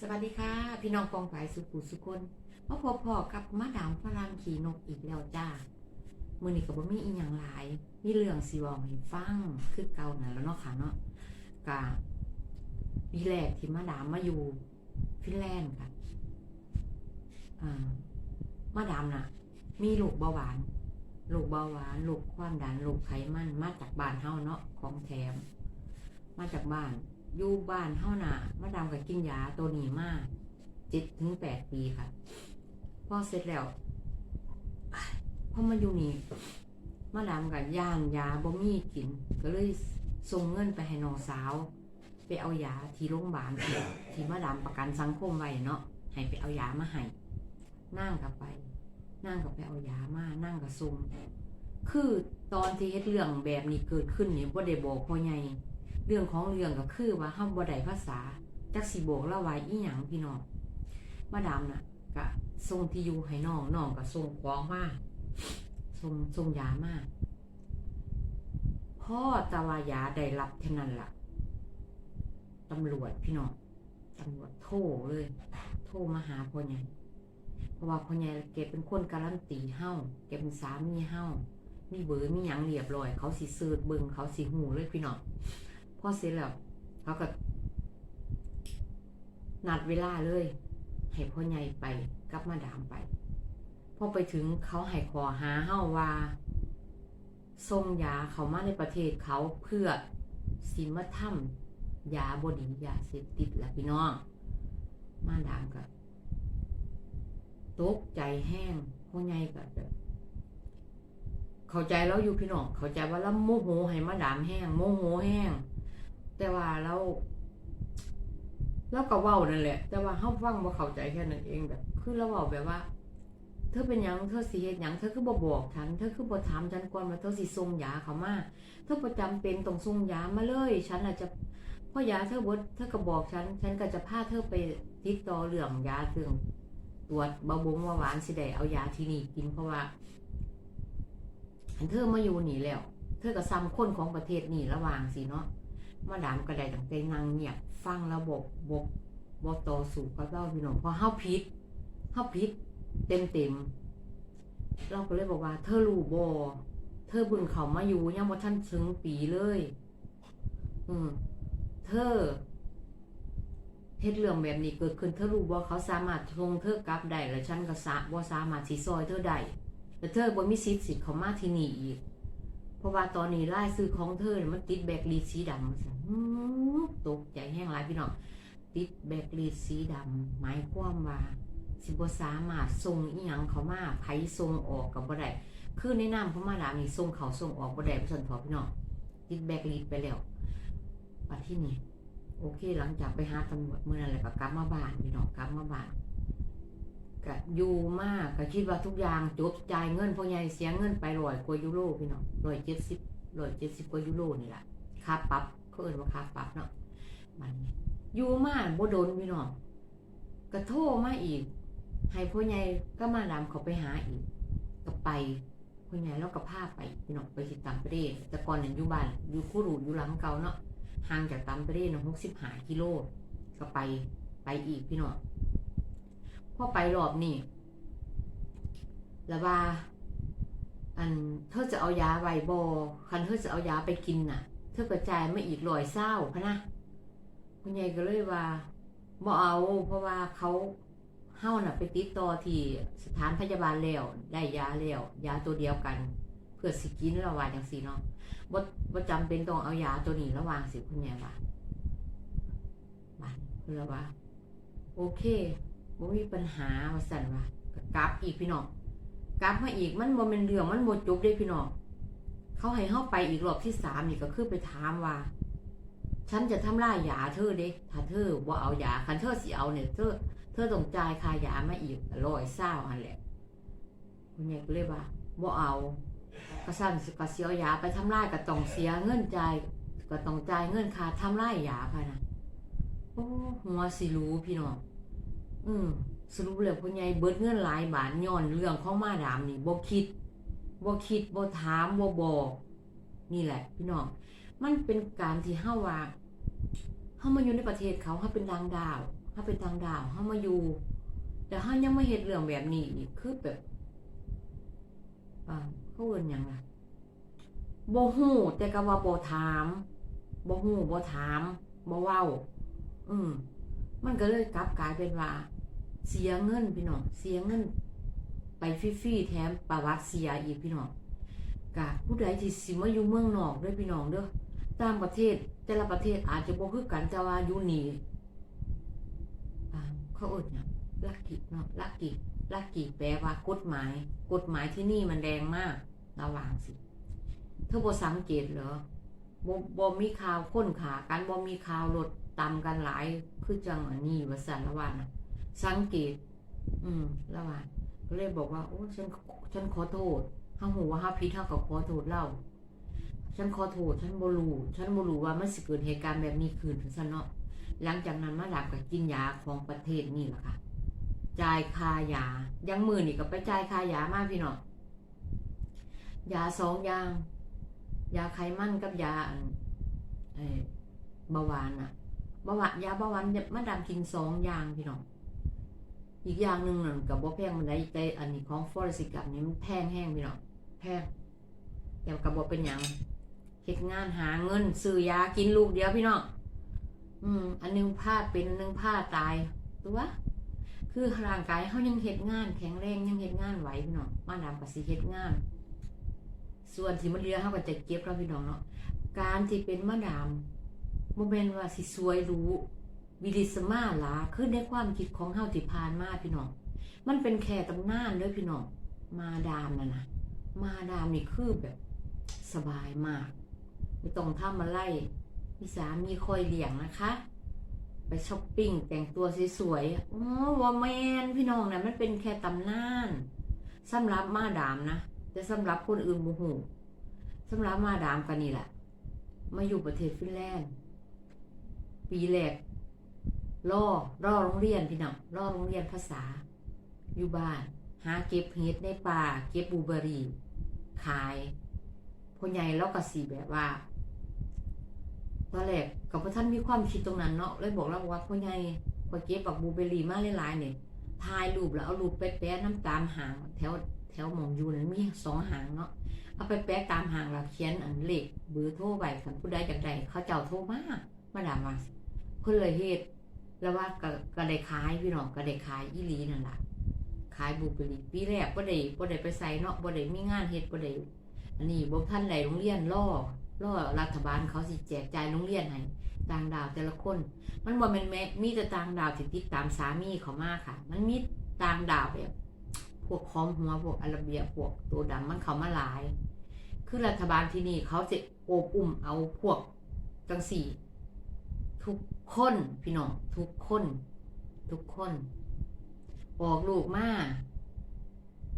สวัสดีค่ะ พี่น้องปองฝ่ายสุขุสุคนมาพบพอกับมาดามฝรั่งขี่นกอีกแล้วจ้ามือนี้ก็บ่มีอีหยังหลายมีเรื่องสิเว้าให้ฟังคือเก่านั่นแล้วเนาะค่ะเนาะกะปีแรกที่มาดามมาอยู่ฟินแลนด์ค่ะอ่ามาดามน่ะ มีลูกเบาหวานลูกเบาหวานลูกความดันลูกไขมันมาจากบ้านเฮาเนาะของแถม มาจากบ้าน อยู่บ้านเท่าน่ะมาดามกับกินยาตัวนี้มาเจ็ดถึงแปดปีค่ะ พอเสร็จแล้วอ้ายพอมาอยู่นี่มาดามกับย่านยาบ่มีกิน ก็เลยส่งเงินไปให้น้องสาว ไปเอายาที่โรงพยาบาลที่ที่มาดามประกันสังคมไว้เนาะให้ไปเอายามาให้นั่งกับไป นั่งกับไปเอายามานั่งกับส่งคือตอนที่เฮ็ดเรื่องแบบนี้เกิดขึ้นเนี่ยบ่ได้บอกพ่อใหญ่ เรื่องของเรื่องก็คือว่าเฮาบ่ได้ภาษาจักสิบอกละไว้อีหยังพี่น้องมาดามน่ะก็ส่งที่อยู่ให้น้องน้องก็ส่งของมาส่งส่งยามาพ่อตะวายาได้รับเท่านั้นล่ะตำรวจพี่น้องตำรวจโทรเลย โทรมาหาพ่อใหญ่เพราะว่าพ่อใหญ่แกเป็นคนการันตีเฮ้าแกเป็นสามีเฮ้ามีเบอร์มีหยังเรียบร้อย เขาสิเสิร์ชเบิงเขาสิหูเลยพี่น้อง อเสร็จแล้วเขาก็นัดเวลาเลย ให้พ่อใหญ่ไปกับมาดามไป พอไปถึงเขาให้ขอหาเฮาว่าส่งยาเขามาในประเทศเขาเพื่อสิมาทำยาบดียาเสพติดและพี่น้อง มาดามก็ตกใจแห้งพ่อใหญ่ก็แบเข้าใจแล้วอยู่พี่น้องเข้าใจว่าเราโมโหให้มาดามแห้งโมโหแห้ง แต่ว่าเราเราก็เว้านั่นแหละ แต่ว่าเฮาฟังบ่เข้าใจแค่นั้นเองแบบ คือเราเว้าแบบว่า เธอเป็นหยังเธอสิเฮ็ดหยังเธอคือบ่บอกฉันเธอคือบ่ถามฉันก่อนว่าเธอสิส่งยาเขามาเธอบ่จำเป็นต้องส่งยามาเลย ฉันอาจจะเพราะยาเธอบ่เธอก็บอกฉัน ฉันก็จะพาเธอไปติดต่อเรื่องยาเรื่องตรวจเบาบงเบาหวานสิได้เอายาที่นี่กินเพราะว่าอันเธอมาอยู่นี่แล้ว เธอก็ซ้ำคนของประเทศนี่ระหว่างสิเนาะ มาดามก็ได้ตั้งแต่นางเงียบฟังระบบบบบต่อสู่กับเราพี่น้องเพราะเฮาผิดเฮาผิดเต็มเต็มเราก็เลยบอกว่า เธอรู้บ่เธอบึงเขามาอยู่ยังบ่ทันถึงปีเลย อืม เธอเฮ็ดเรื่องแบบนี้เกิดขึ้นเธอรู้บ่เขาสามารถทงเธอกลับได้แล้วฉันก็สาบ่สามารถสิซอยเธอได้แต่เธอบ่มีสิทธิ์สิเขามาที่นี่อีก ราะว่าตอนนี้รายซื้อของเธอเนี่ยมันติดแบกลีดสีดำสิอื้อตกใจแห้งหลายพี่น้องติดแบกลีดสีดำหมายความว่าสิบสามารถส่งอีหยังเขามาไผส่งออกกับบ่ได้คือในน้ำเขามาดามีส่งเขาส่งออกบ่ได้เพราะฉะนันพอพี่น้องติดแบกลีดไปแล้วปัดที่นี่โอเคหลังจากไปหาตำรวจเมื่อนั้นแหละก็กลับมาบ้านพี่น้องกลับมาบ้าน ก็อยู่มากก็คิดว่าทุกอย่างจบจ่ายเงินพ่อใหญ่เสียเงินไปร้อยกว่ายูโรพี่น้องร้อยเจ็ดสิบร้อยเจ็ดสิบกว่ายูโรนี่แหละค่าปรับเขาเอิ้นว่าค่าปรับเนาะมันอยู่มากบ่โดนพี่น้องก็โทรมาอีก ให้พ่อใหญ่ก็มาดามเขาไปหาอีก ก็ไปพ่อใหญ่แล้วก็พาไปพี่น้องไปที่ตามประเทศแต่ก่อนเนี่ยอยู่บ้านอยู่คู่รูอยู่หลังเก่าเนาะห่างจากตามประเทศหกสิบห้ากิโลก็ไปไปอีกพี่น้อง พอไปรอบนี้แล้วว่า อันเธอจะเอายาไวบอคันเธอจะเอายาไปกินน่ะ เธอกระจายไม่อีกลอยเศร้าพะนะคุณยายก็เลยว่าบ่เอาเพราะว่าเขาเฮ้าน่ะ ไปติดต่อที่สถานพยาบาลแล้วได้ยาแล้วยาตัวเดียวกัน เพื่อสิกินระหว่างจังซี่เนาะบ่บ่จำเป็นต้องเอายาตัวนี้ระหว่างสิคุณยายว่าบ้านเพื่อว่า โอเค บ่มีปัญหาว่าสั่นว่าก็กลับอีกพี่น้องกลับมาอีกมันบ่เป็นเรื่องมันบ่จบเด้พี่น้องเขาให้เฮาไปอีกรอบที่สามนี่ก็คือไปถามว่า ฉันจะทำลายยาเธอเด้ถ้าเธอบ่เอายาคันเธอสิเอาเนี่ยเธอเธอต้องจ่ายค่ายามาอีกร้อยเศร้าอันแหละคุณยายก็เลยว่าบ่เอาก็สั่นสิก็เสียยาไปทำลายก็ต้องเสียเงินจ่ายก็ต้องจ่ายเงินค่าทำลายยาค่ะนะโอ้หัวสิรู้พี่น้อง อืมสรุปแล้วพ่อใหญ่เบิดเงินหลายบาทย้อนเรื่องของมาดามนี่บ่คิดบ่คิดบ่ถามบ่บอกนี่แหละ พี่น้องมันเป็นการที่เฮาว่าเฮามาอยู่ในประเทศเขาเฮาเป็นดางดาวเขาเป็นทางดาวเขามาอยู่ แต่เขายังไม่เห็นเรื่องแบบนี้อีกคือแบบอ่าเขาเอินหยังล่ะบ่ฮู้แต่ก็ว่าบ่ถามบ่ฮู้บ่ถามบ่เว้า อืมมันก็เลยกลับกลายเป็นว่า เสียเงินพี่น้องเสียเงิน ไปฟรีๆแถมประวัติเสียอีกพี่น้องกะผู้ใดที่สิมาอยู่เมืองนอกด้วยพี่น้องเด้อต่างประเทศแต่ละประเทศอาจจะบ่คือกันแต่ว่าอยู่นี่เขาเอิ้นหยังลักกิเนาะลักกิลักกิแปลว่ากฎหมาย กฎหมายที่นี่มันแรงมากระวังสิเธอบ่สังเกตเหรอบ่บ่มีข่าวค้นขากันบ่มีข่าวรถตามกันหลายคือจังอันนี้ว่าสันละว่านะ สังเกต อืมละว่าก็เลยบอกว่า โอ้ฉันฉันขอโทษเฮาหูว่าฮาผิดเฮาก็ขอโทษเล่า ฉันขอโทษ ฉันบรูฉันบรูว่ามันสิเกิดเหตุการณ์แบบนี้ขึ้นซั่นเนาะหลังจากนั้นมาดามก็กินยาของประเทศนี่แหละค่ะจ่ายค่ายา ยังมือนี่ก็ไปจ่ายค่ายามากพี่เน้องยาสองอย่างยาไขมันกับยาเบาหวานอะเบาหวานยาเบาหวานมาดามกินสองอย่างพี่น้อง อีกอย่างหนึ่งนั่นกับบ่แพงมันได้แต่อันนี้ของฟอร์สิกับนี่มันแพงแห้งพี่น้องแพงแต่กับบ่เป็นหยังเฮ็ดงานหาเงินซื้อยากินลูกเดียวพี่น้องอืม อันหนึงผ้าเป็นอันหนึงผ้าตายตัวคือร่างกายเขายังเฮ็ดงาน แข็งแรงยังเฮ็ดงานไหวพี่น้องมาดามก็สิเฮ็ดงาน ส่วนที่มันเหลือเขาก็จะเก็บแล้วพี่น้องเนาะการที่เป็นมาดามบ่แม่นว่าสิสวยรู้ วิลิสมาลาคือในความคิดของเฮาที่ผ่านมาพี่น้อง มันเป็นแค่ตำนานเด้อพี่น้อง มาดามนะนะ มาดามนี่คือแบบสบายมาก ไม่ต้องทำอะไรมีสามีคอยเลี้ยงนะคะ ไปช้อปปิ้งแต่งตัวสวยๆอ๋อว่าแมนพี่น้องนะมันเป็นแค่ตำนานสำหรับมาดามนะแต่สำหรับคนอื่นบูหูสำหรับมาดามกันนี่แหละมาอยู่ประเทศฟินแลนด์ ปีแรก ล่อล่อโรงเรียนพี่น้องล่อโรงเรียนภาษา อยู่บ้าน หาเก็บเห็ดในป่า เก็บบูเบอรี่ขายพ่อใหญ่แล้วก็สีแบบว่าตอนแรกกับพ่อท่านมีความคิดตรงนั้นเนาะเลยบอกเราว่าพ่อใหญ่พอเก็บบักบูเบอรี่มาหลายๆเนี่ยถ่ายรูปแล้วเอารูปไปแปะน้ำตามหางแถวแถวหมองอยู่นั้นมีสองหางเนาะเอาไปแปะตามหางแล้วเขียนอันเลขเบอร์โทรไปคันผู้ใดจากใดเขาเจ้าโทรมามาดามาเพื่อเลยเฮ็ด แล้วว่าก็ก็ได้ขายพี่น้องก็ได้ขายอีหลีนั่นแหละขายบลูเบอร์รี่ปีแรกบ่ได้บ่ได้ไปใส่เนาะบ่ได้มีงานเฮ็ดบ่ได้อันนี้บ่ทันได้โรงเรียนล่อล่อรัฐบาลเขาสิแจกจ่ายโรงเรียนให้ต่างดาวแต่ละคน มันบ่แม่นแม่มีแต่ต่างดาวที่ติดตามสามีเขามาค่ะ มันมีต่างดาวแบบพวกคอมหัวพวกอาราเบียพวกตัวดำมันเขามาหลาย คือรัฐบาลที่นี่เขาจะโอบอุ้มเอาพวกจังสี่ ทุก คนพี่น้องทุกคน ทุกคนออกลูกมา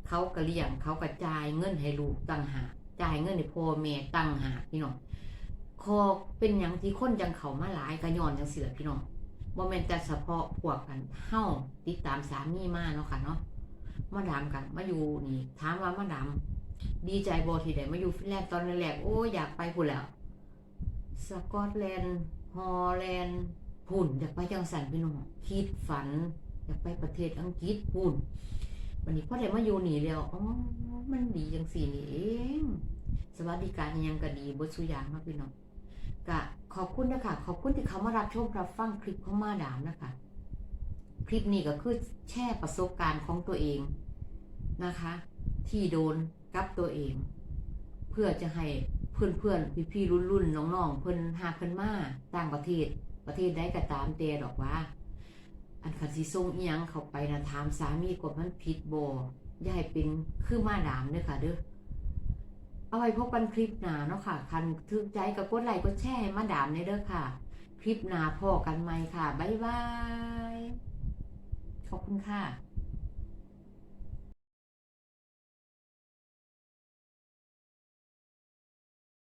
เขาก็เลี้ยงเขากระจายเงินให้ลูกตั้งหาจ่ายเงินให้พ่อแม่ตั้งหาพี่น้องคอเป็นอย่างที่คนจังเขามาหลายกระยอนจังเสือพี่น้องบ่แม่นแต่เฉพาะพวกกันเฮาติดตามสามีมาเนาะค่ะเนาะมาดามกันมาอยู่นี่ถามว่ามาดามดีใจบ่ที่ได้มาอยู่ฟินแลนด์ตอนแรกโอ้อยากไปพุ่นแล้วสกอตแลนด์ฮอลแลนด์ พุ่นอยากไปจังสันพี่น้องคิดฝัน อยากไปประเทศอังกฤษพุ่นวันนี้พ่อได้มาอยู่นี่แล้วอ๋อมันดีจังสี่นี่เองสวัสดิการยังก็ดีบดสุยางเนาพี่น้องกะขอบคุณนะคะขอบคุณที่เขามารับชมรับฟังคลิปของมาดามนะคะ คลิปนี้ก็คือแชร์ประสบการณ์ของตัวเองนะคะ ที่โดนกับตัวเอง เพื่อจะให้เพื่อนเพื่อนพี่พี่ๆรุ่นรุ่นๆน้องๆเพื่อนหาเพื่อนมาต่างประเทศ ประเทศใดก็ตามแต่ดอกว่า อันคันสิส่งอีหยังเข้าไปนะถามสามีกว่ามันผิดบ่อย่าให้เป็นคือมาดามเด้อค่ะเด้อเอาไว้พบกันคลิปหนาเนาะค่ะ คันทึกใจก็กดไลค์กดแชร์ให้มาดามในเด้อค่ะ คลิปหนาพอกันไหมค่ะ บ๊ายบาย ขอบคุณค่ะ